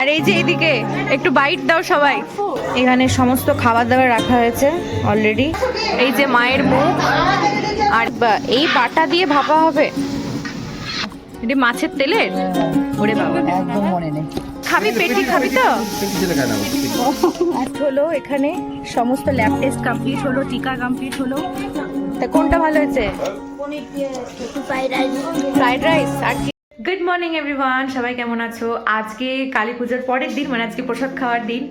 আর এই যে এইদিকে একটু বাইট দাও সবাই। এখানে সমস্ত খাবার দাবার রাখা হয়েছে অলরেডি এই যে মায়ের মুখ। আর এই বাটা দিয়ে ভাপা হবে? এটি মাছের তেলের? ওরে বাবা। একদম মনে নেই। খাবি পেটি খাবি তো? হলো এখানে সমস্ত ল্যাব টেস্ট কমপ্লিট হলো টিকা কমপ্লিট হলো। তা কোনটা ভালো হয়েছে? ফ্রাইড রাইস আর কি? গুড মর্নিং এভরিওয়ান সবাই কেমন আছো? আজকে কালী পুজোর পরের দিন মানে আজকে প্রসাদ খাওয়ার দিন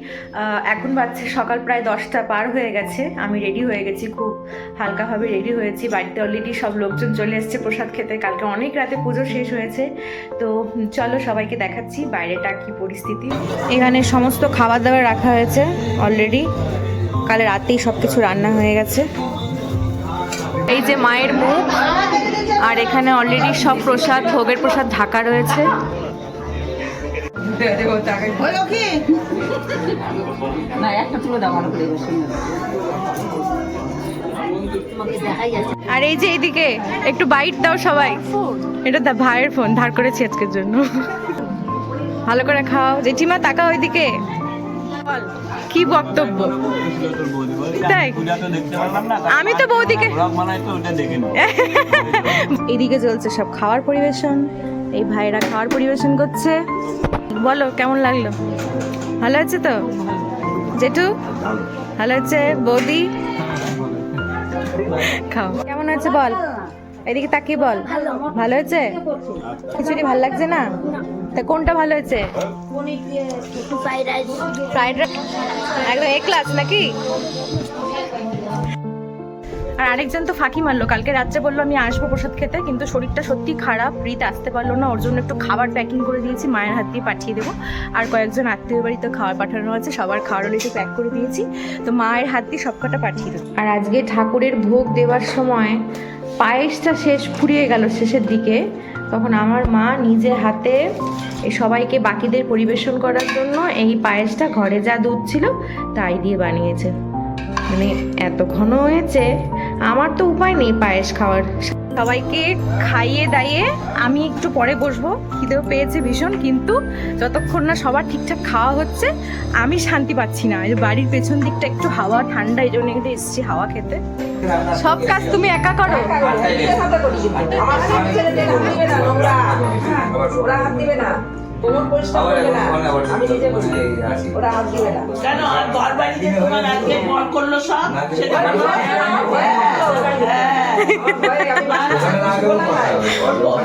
এখন বাজছে সকাল প্রায় দশটা পার হয়ে গেছে। আমি রেডি হয়ে গেছি, খুব হালকাভাবে রেডি হয়েছি। বাড়িতে অলরেডি সব লোকজন চলে এসছে প্রসাদ খেতে। কালকে অনেক রাতে পুজো শেষ হয়েছে। তো চলো সবাইকে দেখাচ্ছি বাইরেটা কি পরিস্থিতি। এখানে সমস্ত খাবার দাবার রাখা হয়েছে অলরেডি কাল রাতেই সব কিছু রান্না হয়ে গেছে। এই যে মায়ের মুখ আর এখানে অলরেডি সব প্রসাদ ভোগের প্রসাদ ঢাকা রয়েছে। আর এই যে এইদিকে একটু বাইট দাও সবাই। এটা দা ভাইয়ের ফোন ধার করেছি আজকের জন্য। ভালো করে খাও। জেঠিমা তাকা ওইদিকে। বল, কি বক্তব্য? তাই? আমি তো বৌদিকে এদিকে চলছে সব খাওয়ার পরিবেশন, এই ভাইরা খাওয়ার পরিবেশন করছে। বলো, কেমন লাগল? ভালো আছে তো? জেঠু, ভালো আছে? বৌদি? খাও। কেমন আছে বল? এদিকে তাকিয়ে বল। ভালো হয়েছে খিচুড়ি ভালো লাগছে না? তা কোনটা ভালো হয়েছে? Fried rice. একদম এ ক্লাস নাকি? আর আরেকজন তো ফাঁকি মারলো। কালকে রাত্রে বলল আমি আসব প্রসাদ খেতে কিন্তু শরীরটা সত্যি খারাপ। রীত আসতে পারল না। ওর জন্য একটু খাবার প্যাকিং করে দিয়েছি মায়ের হাত দিয়ে পাঠিয়ে দেবো। আর কয়েকজন আত্মীয় বাড়িতে খাবার পাঠানো আছে সবার খাওয়ার লিস্টে প্যাক করে দিয়েছি। তো মায়ের হাত দিয়ে সব কটা পাঠিয়ে দেবো। আর আজকে ঠাকুরের ভোগ দেওয়ার সময় পায়েসটা শেষ ফুরিয়ে গেল শেষের দিকে। তখন আমার মা নিজের হাতে সবাইকে বাকিদের পরিবেশন করার জন্য এই পায়েসটা ঘরে যা দুধ ছিল তাই দিয়ে বানিয়েছে। মানে এত ঘন হয়েছে, আমার তো উপায় নেই পায়েস খাওয়ার। সবাইকে খাইয়ে দাইয়ে আমি একটু পরে বসবো। খিদেও পেয়েছে ভীষণ, কিন্তু যতক্ষণ না সবার ঠিকঠাক খাওয়া হচ্ছে, আমি শান্তি পাচ্ছি না। বাড়ির পেছন দিকটা একটু হাওয়া, ঠান্ডা, এই জন্য কিন্তু এসেছি হাওয়া খেতে। সব কাজ তুমি একা করো? নোংরা ওরা হাত দিবে না। কোমর পরিষ্কার করবে না আমি নিজে করব ওরা হাত দিবে না। কেন? আর ঘর বাড়িতে তোমার আজকে পর করল সব সেটা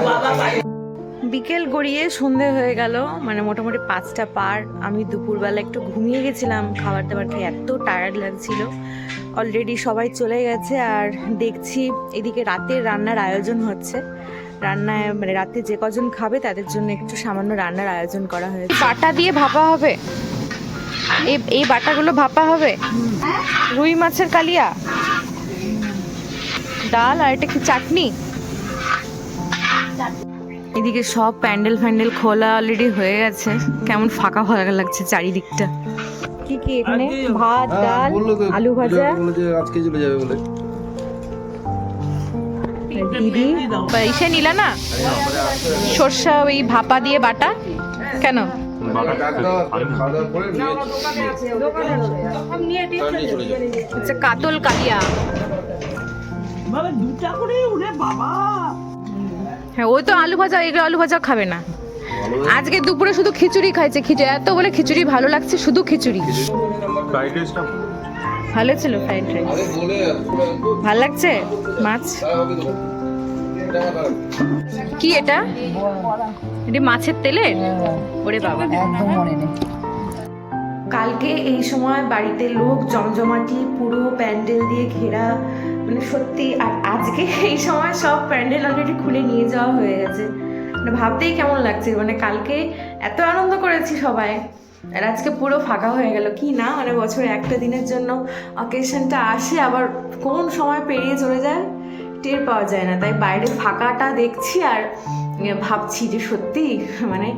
বাবা বাড়ি বিকেল গড়িয়ে সন্ধে হয়ে গেল মানে মোটামুটি পাঁচটা পার। আমি দুপুরবেলা একটু ঘুমিয়ে গেছিলাম খাবার দাবার খেয়ে এত টায়ার্ড লাগছিল। অলরেডি সবাই চলে গেছে আর দেখছি এদিকে রাতের রান্নার আয়োজন হচ্ছে। রান্নায় মানে রাতে যে কজন খাবে তাদের জন্য একটু সামান্য রান্নার আয়োজন করা হয়েছে। বাটা দিয়ে ভাপা হবে? এই এই বাটাগুলো ভাপা হবে? রুই মাছের কালিয়া? ডাল আর এটা কি চাটনি? এদিকে সব প্যান্ডেল ফ্যান্ডেল খোলা অলরেডি হয়ে গেছে। কেমন ফাঁকা ফাঁকা লাগছে চারিদিকটা। কি কি এখানে? ভাত ডাল আলু ভাজা। আজকে চলে যাবে বলে। দিদি ইসে নিলা না? সর্ষা ওই ভাপা দিয়ে বাটা? কেন? আচ্ছা কাতল কালিয়া। বাবা দুটা করে উড়ে বাবা। হ্যাঁ ওই তো আলু ভাজা এগুলো আলু ভাজা খাবে না। আজকে দুপুরে শুধু খিচুড়ি খাইছে। খিচুড়ি এত বলে খিচুড়ি ভালো লাগছে শুধু খিচুড়ি। ভালো ছিল ফ্রাইড রাইস ভালো লাগছে? মাছ? কি এটা? এটা মাছের তেলে? ওরে বাবা। একদম মনে নেই কালকে এই সময় বাড়িতে লোক জমজমাটি পুরো প্যান্ডেল দিয়ে ঘেরা মানে সত্যি, আর আজকে এই সময় সব প্যান্ডেল অলরেডি খুলে নিয়ে যাওয়া হয়ে গেছে। মানে ভাবতেই কেমন লাগছে মানে কালকে এত আনন্দ করেছি সবাই। আর আজকে পুরো ফাঁকা হয়ে গেল। কি না মানে বছরে একটা দিনের জন্য অকেশনটা আসে, আবার কোন সময় পেরিয়ে চলে যায় টের পাওয়া যায় না। তাই বাইরে ফাঁকাটা দেখছি আর ভাবছি যে সত্যি মানে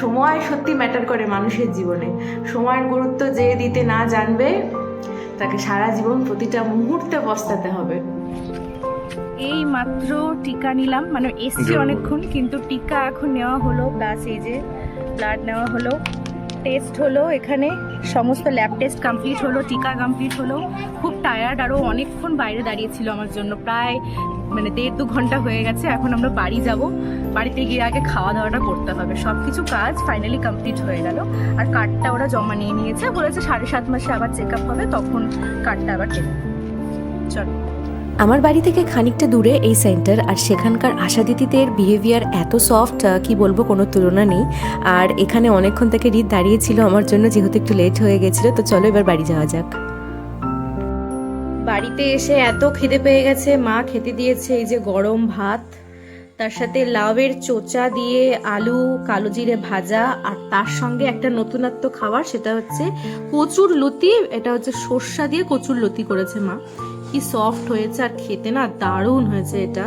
সময় সত্যি ম্যাটার করে মানুষের জীবনে। সময়ের গুরুত্ব যে দিতে না জানবে তাকে সারা জীবন প্রতিটা মুহূর্তে পস্তাতে হবে। এই মাত্র টিকা নিলাম মানে এসছি অনেকক্ষণ কিন্তু টিকা এখন নেওয়া হলো প্লাস এই যে ব্লাড নেওয়া হলো টেস্ট হলো এখানে। সমস্ত ল্যাব টেস্ট কমপ্লিট হলো, টিকা কমপ্লিট হলো। খুব টায়ার্ড আরও অনেকক্ষণ বাইরে দাঁড়িয়েছিল আমার জন্য। প্রায় মানে দেড় দু ঘণ্টা হয়ে গেছে, এখন আমরা বাড়ি যাব। বাড়িতে গিয়ে আগে খাওয়া দাওয়াটা করতে হবে। সব কিছু কাজ ফাইনালি কমপ্লিট হয়ে গেল। আর কার্ডটা ওরা জমা নিয়ে নিয়েছে। বলেছে সাড়ে সাত মাসে আবার চেক আপ হবে, তখন কার্ডটা আবার চলো। আমার বাড়ি থেকে খানিকটা দূরে এই সেন্টার, আর সেখানকার আশাদিদিদের বিহেভিয়ার এত সফট কি বলব, কোনো তুলনা নেই। আর এখানে অনেকক্ষণ থেকে রিত দাঁড়িয়েছিল আমার জন্য, যেহেতু একটু লেট হয়ে গেছিল, তো চলো এবার বাড়ি যাওয়া যাক। বাড়িতে এসে এত খিদে পেয়ে গেছে, মা খেতে দিয়েছে এই যে গরম ভাত, তার সাথে লাউয়ের চোচা দিয়ে আলু, কালো জিরে ভাজা, আর তার সঙ্গে একটা নতুনত্ব খাবার, সেটা হচ্ছে কচুর লতি, এটা হচ্ছে সর্ষা দিয়ে কচুর লতি করেছে মা। কি সফট হয়েছে আর খেতে না দারুণ হয়েছে এটা।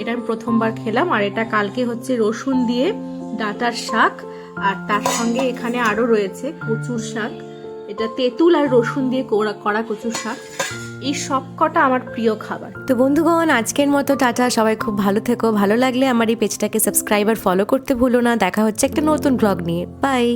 এটা আমি প্রথমবার খেলাম আর এটা কালকে হচ্ছে রসুন দিয়ে ডাটার শাক আর তার সঙ্গে এখানে আরও রয়েছে কচুর শাক। এটা তেঁতুল আর রসুন দিয়ে করা করা কচুর শাক। এই সব কটা আমার প্রিয় খাবার। তো বন্ধুগণ, আজকের মতো টাটা। সবাই খুব ভালো থেকো। ভালো লাগলে আমার এই পেজটাকে সাবস্ক্রাইব আর ফলো করতে ভুলো না। দেখা হচ্ছে একটা নতুন ব্লগ নিয়ে। বাই